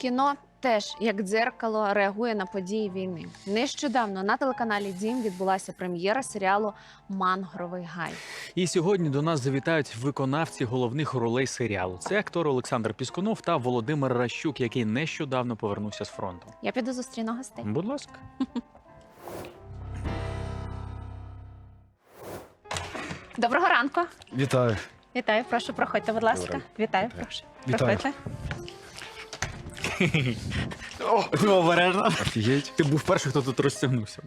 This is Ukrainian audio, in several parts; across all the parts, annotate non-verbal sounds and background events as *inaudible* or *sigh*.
Кіно теж як дзеркало реагує на події війни. Нещодавно на телеканалі Дім відбулася прем'єра серіалу Мангровий гай. І сьогодні до нас завітають виконавці головних ролей серіалу. Це актор Олександр Піскунов та Володимир Ращук, який нещодавно повернувся з фронту. Я піду зустріну гостей. Будь ласка. Доброго ранку. Вітаю. Вітаю, прошу, проходьте, будь ласка. Добре. Вітаю, Вітаю. прошу. Вітаю. Проходьте. Обережно. Офігеть. Ти був перший, хто тут розтягнувся.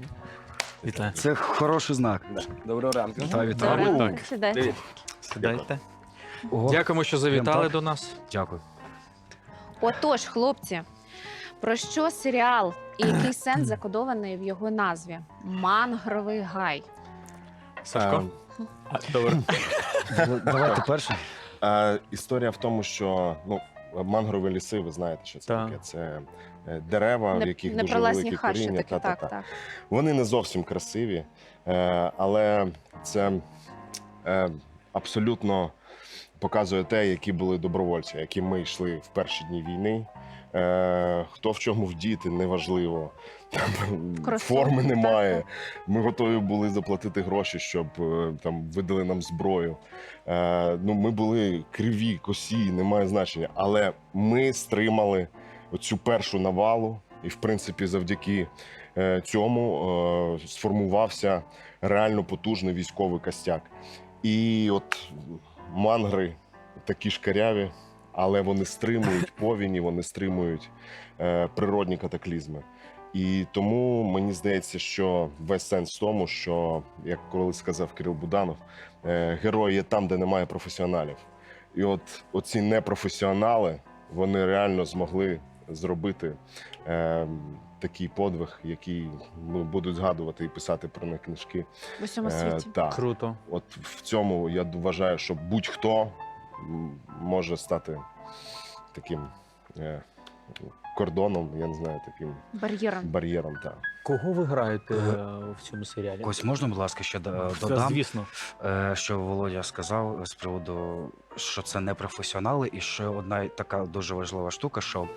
Вітаю. Це хороший знак. Доброго ранку. Вітаю, Доброго вітаю. ранку. Сідайте. Сідайте. Ого, Дякуємо, що завітали так? до нас. Дякую. Отож, хлопці, про що серіал і який *clears throat* сенс закодований в його назві? Мангровий гай. Сашко. Е, Добре. Ну, Давайте перше. е, історія в тому, що ну, мангрові ліси, ви знаєте, що це Так. таке. Це е, дерева, в Не- яких дуже Непролазні великі хащі коріння. такі, так, та-та-та. так. Вони не зовсім красиві, е, але це е, абсолютно показує те, які були добровольці, які ми йшли в перші дні війни. Е, хто в чому вдіти, неважливо. Там, форми немає. так, Ми готові були заплатити гроші, щоб е, там видали нам зброю. Е, ну, ми були криві, косі, немає значення. Але ми стримали оцю першу навалу, і, в принципі, завдяки е, цьому е, сформувався реально потужний військовий костяк. І от мангри такі ж каряві, але вони стримують повіні, вони стримують е, природні катаклізми. І тому мені здається, що весь сенс в тому, що, як колись сказав Кирил Буданов, е, герої є там, де немає професіоналів. І от оці непрофесіонали вони реально змогли зробити е, такий подвиг, який ну, будуть згадувати і писати про них книжки. В усьому Е, світі. так. Круто. От в цьому я вважаю, що будь-хто може стати таким е, кордоном, я не знаю, таким Бар'єром. бар'єром. Так. Кого ви граєте е, в цьому серіалі? Ось можна, будь ласка, ще до- додам, Звісно. е, що Володя сказав з приводу, що це не професіонали, і ще одна така дуже важлива штука, що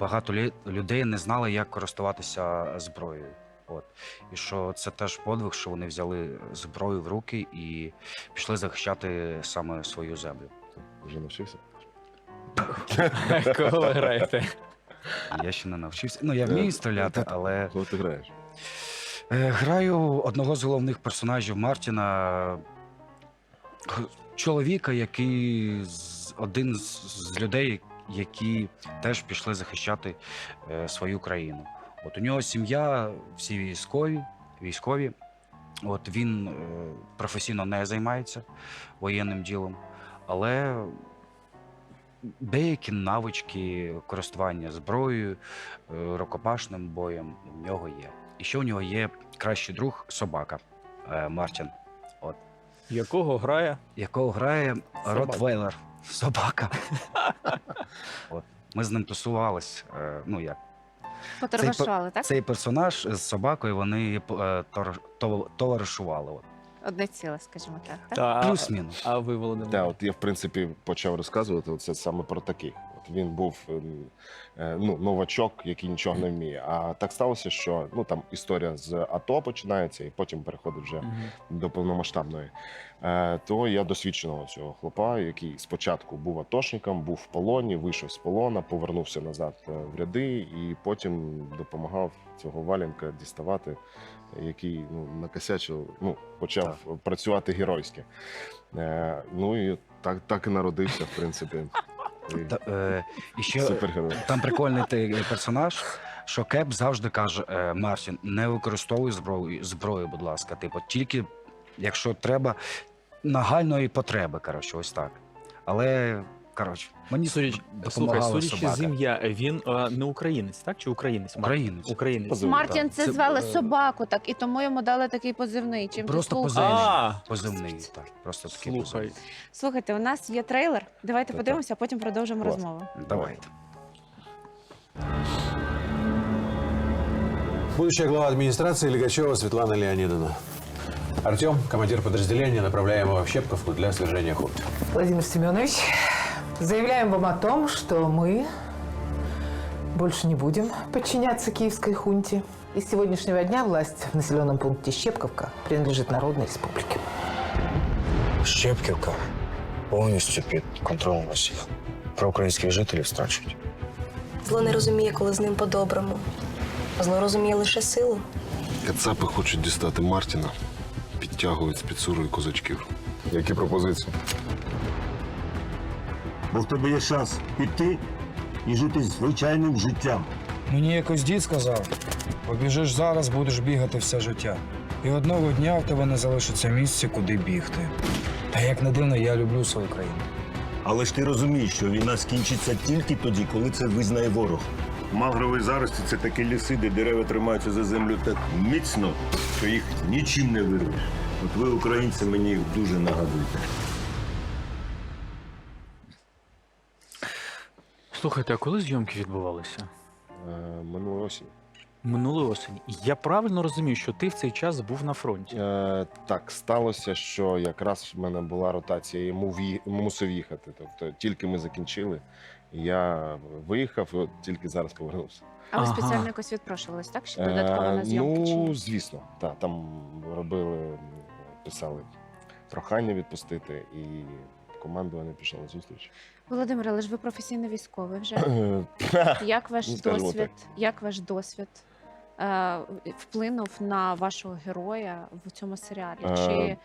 багато лю- людей не знали, як користуватися зброєю. От. І що це теж подвиг, що вони взяли зброю в руки і пішли захищати саме свою землю. Вже навчився? Кого ви граєте? Я ще не навчився. Ну, я вмію стріляти, але Кого ти граєш? Е, Граю одного з головних персонажів Мартіна, г- чоловіка, який з- один з, з людей, які теж пішли захищати е, свою країну. От у нього сім'я, всі військові, військові. От він е, професійно не займається воєнним ділом, але деякі навички користування зброєю, е, рукопашним боєм в нього є. І ще у нього є кращий друг собака е, Мартін, Якого грає? якого грає Собака. Ротвейлер. Собака. *laughs* От. Ми з ним тусувались. е, Ну як Поторгашували, так? цей персонаж з собакою вони е, товаришували. Одне ціле, скажімо так. так? Та, Плюс-мінус. А ви, Володимир? Так, от я в принципі почав розказувати це саме про таких. Він був ем, е, ну, новачок, який нічого не вміє. А так сталося, що ну там історія з АТО починається, і потім переходить вже Мгм. до повномасштабної. Е, то я досвідченого цього хлопа, який спочатку був атошником, був в полоні, вийшов з полона, повернувся назад е, в ряди, і потім допомагав цього валянка діставати, який ну накосячив, ну почав працювати геройськи. Ну і так, так і народився, в принципі. І Та, е, і ще Супергерой. там прикольний *laughs* ти- персонаж, що Кеп завжди каже: е, Мартін, не використовуй зброю, зброю, будь ласка. Типу, тільки якщо треба нагальної потреби, коротше, ось так. Але коротше, мені Судяч, слухай, судячи собака. з ім'я, він е, не українець, так? Чи українець? Українець. Українець. Позив- Мартін так. це Це, звали е, собаку, так, і тому йому дали такий позивний. Чим Просто позивний. А, Позивний, так. Просто такий слухай. позивний. Слухайте, у нас є трейлер. Давайте Так, подивимося, а потім продовжимо Клас. розмову. Давайте. Будущая глава администрации Легачева Светлана Леонидовна. Артем, командир подразделения, направляемого в Щепковку для свержения хунты. Владимир Семенович, заявляем вам о том, что мы Больше не будем подчиняться киевской хунте. И с сегодняшнего дня власть в населенном пункте Щепковка принадлежит Народной Республике. Щепківка повністю під контролем Росії. Про українських жителів страчують. Зло не розуміє, коли з ним по-доброму. Зло розуміє лише силу. Кацапи хочуть дістати Мартіна, підтягують з під сурою козачків. Які пропозиції? Бо в тебе є шанс піти і жити звичайним життям. Мені якось дід сказав: побіжиш зараз, будеш бігати все життя. І одного дня в тебе не залишиться місця, куди бігти. Та як не дивно, я люблю свою країну. Але ж ти розумієш, що війна скінчиться тільки тоді, коли це визнає ворог. Мангрові зарості це такі ліси, де дерева тримаються за землю так міцно, що їх нічим не вирвеш. От ви, українці, мені їх дуже нагадуєте. Слухайте, а коли зйомки відбувалися? Е, минулої осінь. Минулої осені. Я правильно розумію, що ти в цей час був на фронті. Е, так, сталося, що якраз в мене була ротація, мув ї- мусив їхати. Тобто тільки ми закінчили, я виїхав, і от тільки зараз повернувся. А ви Ага. спеціально якось відпрошувались, так? Ще додатково на зйомки? чи ну, ні? звісно, так, там робили, писали прохання відпустити, і командування пішло на зустріч. Володимире, але ж ви професійний військовий вже. *coughs* Як ваш Ну, скажімо досвід, як ваш досвід е, вплинув на вашого героя в цьому серіалі? Е, Чи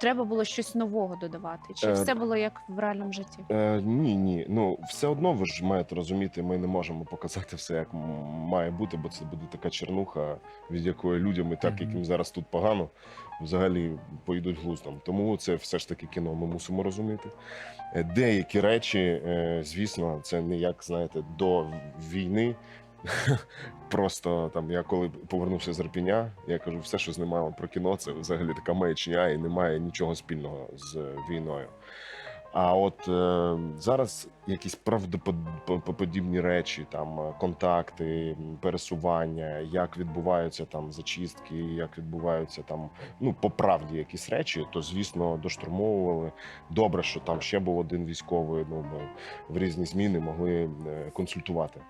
треба було щось нового додавати? Чи е, все було як в реальному житті? Е, ні, ні. Ну все одно ви ж маєте розуміти, ми не можемо показати все, як м- має бути, бо це буде така чернуха, від якої людям і так, Мгм. яким зараз тут погано, взагалі поїдуть глуздом. Тому це все ж таки кіно. Ми мусимо розуміти. Е, Деякі речі, е, звісно, це не як знаєте, до війни. *laughs* Просто там я коли повернувся з Рпіня, я кажу, все, що знімаємо про кіно, це взагалі така маячня і немає нічого спільного з війною. А от е, зараз якісь правдоподібні речі, там е, контакти, пересування, як відбуваються там зачистки, як відбуваються там ну по правді якісь речі, то звісно доштурмовували. Добре, що там ще був один військовий. Ну ми в різні зміни могли е, консультувати.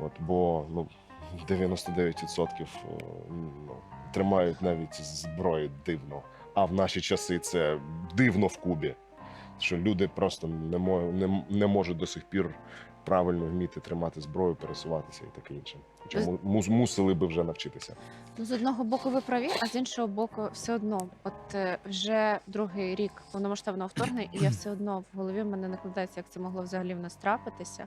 От бо ну 99% е, ну, тримають навіть зброю дивно. А в наші часи це дивно в Кубі що люди просто не, не, не можуть до сих пір правильно вміти тримати зброю, пересуватися і таке інше. Хоча му- мус, мусили би вже навчитися. Ну, з одного боку, ви праві, а з іншого боку, все одно, от е, вже другий рік повномасштабного вторгнення, і я все одно в голові в мене накладається, як це могло взагалі в нас трапитися.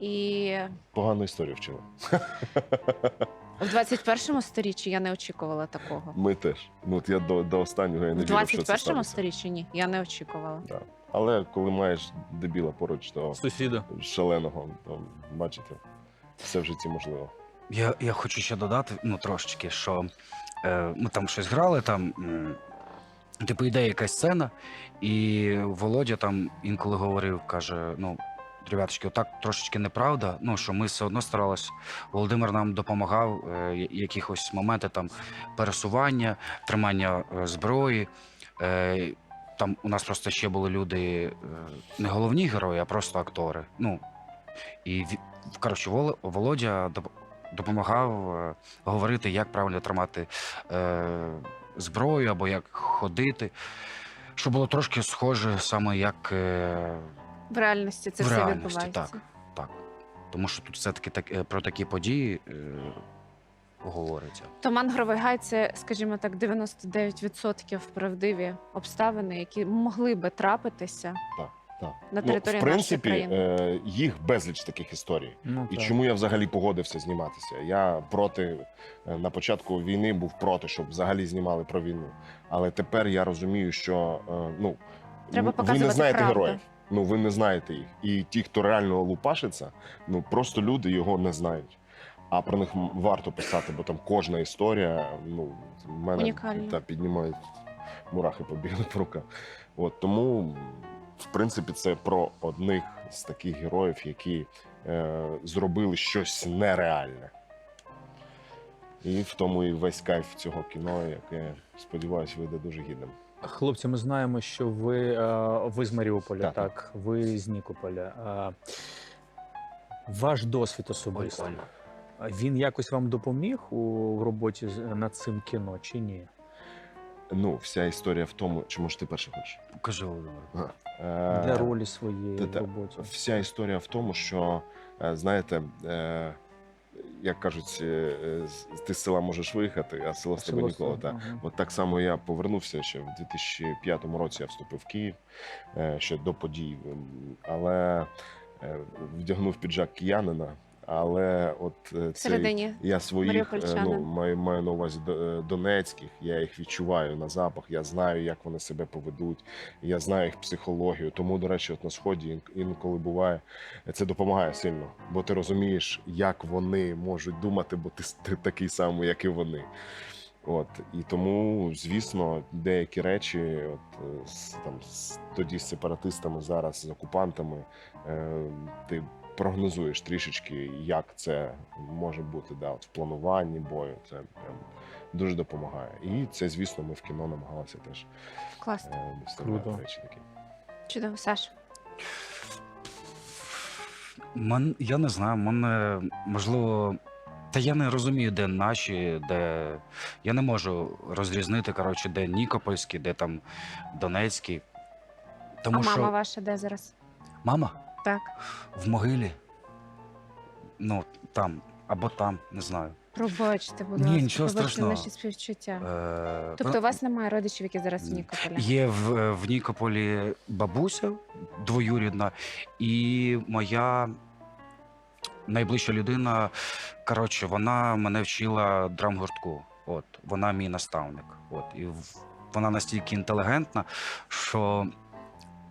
І Погану історію вчили. *laughs* в 21 сторіччі я не очікувала такого. Ми теж. Ну от я до, до останнього я не В вірив, що це 21 станеться. сторіччі ні, я не очікувала. Да. Але коли маєш дебіла поруч, то Сусіда. шаленого, то бачите, все в житті можливо. Я, я хочу ще додати, ну трошечки, що е, ми там щось грали, там, м, типу, йде якась сцена, і Володя там інколи говорив, каже: ну, ребяточки, отак трошечки неправда. Ну, що ми все одно старалися. Володимир нам допомагав е, якихось моменти там пересування, тримання е, зброї. Е, там у нас просто ще були люди, е, не головні герої, а просто актори. Ну, і ві- коротше, Вол- Володя доп- допомагав е, говорити, як правильно тримати е, зброю або як ходити. Що було трошки схоже саме як е, В реальності це В все реальності, відбувається. так. так. Тому що тут все-таки так, е, про такі події е, говориться. То мангровий гай це, скажімо так, 99% правдиві обставини, які могли би трапитися Так. на Ну, в принципі, нашої е, їх безліч таких історій. Ну, І так. чому я взагалі погодився зніматися? Я проти е, на початку війни був проти, щоб взагалі знімали про війну. Але тепер я розумію, що е, ну Треба ви показувати не знаєте правду. героїв. Ну ви не знаєте їх. І ті, хто реально лупашиться, ну просто люди його не знають. А про них варто писати, бо там кожна історія, ну в мене Унікальна. та піднімають мурахи побігли по руках. От тому, в принципі, це про одних з таких героїв, які е, зробили щось нереальне. І в тому і весь кайф цього кіно, яке, сподіваюся, вийде дуже гідним. Хлопці, ми знаємо, що ви, е, ви з Маріуполя, Так. так, ви з Нікополя. Е, Ваш досвід. Оля. Він якось вам допоміг у роботі з- над цим кіно чи ні? Ну, вся історія в тому, чому ж ти перший хочеш. Кажи, Володимир. Е, Для ролі своєї та-та. роботі. Вся історія в тому, що е, знаєте, е, як кажуть, е, е, ти з села можеш виїхати, а село з тебе ніколи. Та. Ага. От так само я повернувся ще в 2005 році. Я вступив в Київ е, ще до подій, але е, вдягнув піджак киянина. Але от е, цей, я своїх е, ну, маю, маю на увазі е, донецьких, я їх відчуваю на запах, я знаю, як вони себе поведуть, я знаю їх психологію. Тому, до речі, от на сході інколи буває, це допомагає сильно, бо ти розумієш, як вони можуть думати, бо ти, ти такий самий, як і вони. От і тому, звісно, деякі речі, от з, там з, тоді з сепаратистами, зараз з окупантами, е, ти прогнозуєш трішечки, як це може бути да, от в плануванні бою. Це прям дуже допомагає. І це, звісно, ми в кіно намагалися теж класно. е, Круто. речі такі. Чудово, Саш. Мен, я не знаю, мене можливо. Та я не розумію, де наші, де. Я не можу розрізнити, коротше, де Нікопольський, де там Донецький. Тому а що мама ваша де зараз? мама Так. в могилі. Ну, там, або там, не знаю. Пробачте, будь Ні, ласка. нічого пробачте страшного. наші співчуття. Е, Тобто у вас немає родичів, які зараз в Нікополі? Є в, в Нікополі бабуся двоюрідна, і моя найближча людина. Коротше, вона мене вчила драмгуртку. От, вона мій наставник. От, і в- вона настільки інтелігентна, що.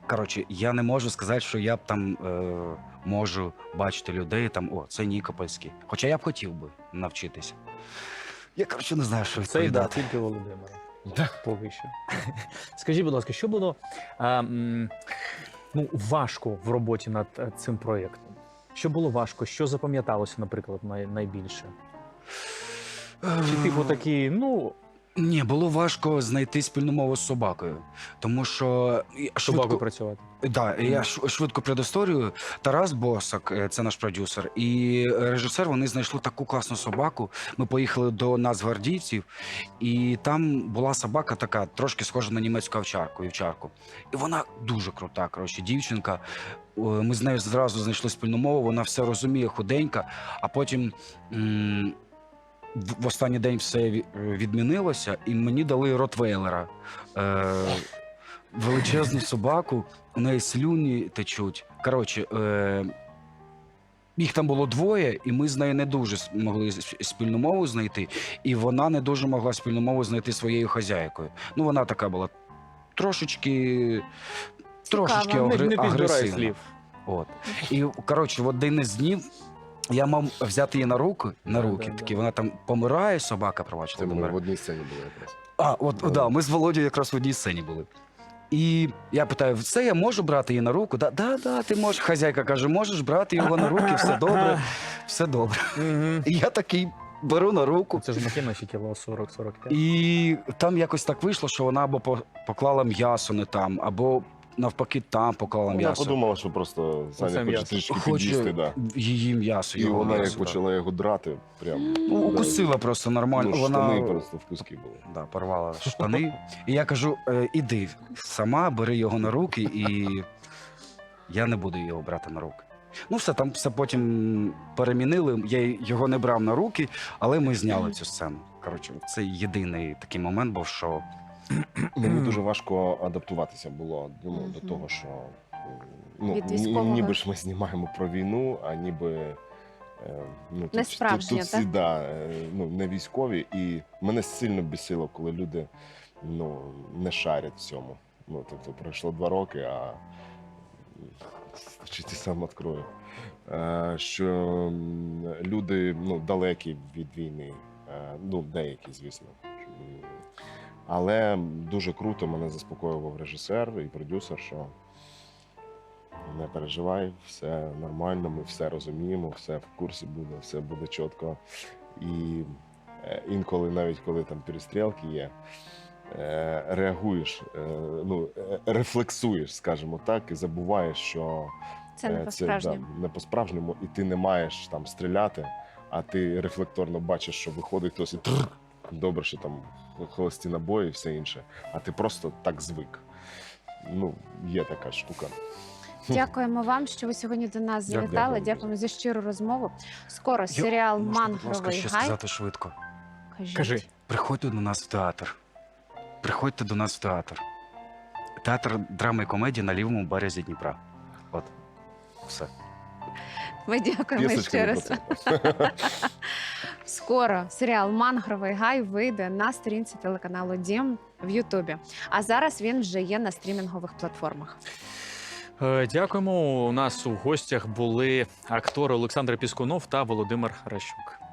Коротше, я не можу сказати, що я б там е, можу бачити людей там, о, це Нікопольський. Хоча я б хотів би навчитися. Я, коротше, не знаю, що Це да, відповідати. тільки Володимира. Поки що. *laughs* Скажіть, будь ласка, що було а, м, ну, важко в роботі над е, цим проєктом? Що було важко? Що запам'яталося, наприклад, най, найбільше? Чи типу такі, ну, Ні, було важко знайти спільну мову з собакою, тому що швидко, працювати? да, я швидко предісторію. Тарас Босак, е, це наш продюсер, і режисер. Вони знайшли таку класну собаку. Ми поїхали до нацгвардійців, і там була собака така, трошки схожа на німецьку овчарку, вівчарку. І вона дуже крута. Коротше, дівчинка. Е, Ми з нею зразу знайшли спільну мову. Вона все розуміє, худенька, а потім. м, в останній день все відмінилося, і мені дали ротвейлера. Е, величезну собаку, у неї слюні течуть. Коротше, е, їх там було двоє, і ми з нею не дуже могли спільну мову знайти, і вона не дуже могла спільну мову знайти своєю хазяйкою. Ну, вона така була трошечки. Трошечки підбирай агресивна. От. І коротше, в один із днів я мав взяти її на руки, на руки. такі, вона там помирає, собака, пробачте. Це помирає. в одній сцені були якраз. А, от Да. ми з Володією якраз в одній сцені були. І я питаю: все, я можу брати її на руку? Да, да, да, ти можеш. Хазяйка каже, можеш брати його на руки, все добре, *laughs* все добре. І я такий беру на руку. Це ж махіна ще кіло 40-45. І там якось так вийшло, що вона або по- поклала м'ясо не там, або навпаки там поклала Вона м'ясо. подумала, що просто Саня хоче м'ясо. трішки Хоче під'їсти, да. її м'ясо. І його вона як м'ясо, да. почала його драти, прям Ну, укусила просто нормально. ну, вона штани просто в куски були. да, порвала штани. І я кажу: е, іди сама, бери його на руки, і я не буду його брати на руки. Ну, все, там все потім перемінили. Я його не брав на руки, але ми зняли цю сцену. Коротше, це єдиний такий момент був, що *clears throat* Мені дуже важко адаптуватися було ну, до того, що ну, ні- ніби ж ми знімаємо про війну, а ніби. е, Ну, Не тут, тут, всі, да, е, ну, не військові, і мене сильно бісило, коли люди ну, не шарять в цьому. Ну, тобто пройшло два роки, а *laughs* чи ти сам відкрою. Е, Що люди ну, далекі від війни, ну, деякі, звісно. Але дуже круто мене заспокоював режисер і продюсер, що не переживай, все нормально, ми все розуміємо, все в курсі буде, все буде чітко. І е, інколи, навіть коли там перестрілки є, е, реагуєш, е, ну, рефлексуєш, скажімо так, і забуваєш, що Це не по-справжньому. да, не по-справжньому, і ти не маєш там стріляти, а ти рефлекторно бачиш, що виходить хтось і тррр, добре, що там холості набої і все інше. А ти просто так звик. Ну, є така штука. Дякуємо вам, що ви сьогодні до нас Дякую. завітали. Дякуємо за щиру розмову. Скоро серіал Мангровий ще гай. сказати швидко. Кажіть. Кажи. Приходьте до нас в театр. Приходьте до нас в театр. Театр драми і комедії на лівому березі Дніпра. От. Все. Ми дякуємо ще раз. *laughs* Скоро серіал Мангровий гай вийде на сторінці телеканалу Дім в Ютубі. А зараз він вже є на стрімінгових платформах. Е, Дякуємо. У нас у гостях були актори Олександр Піскунов та Володимир Ращук.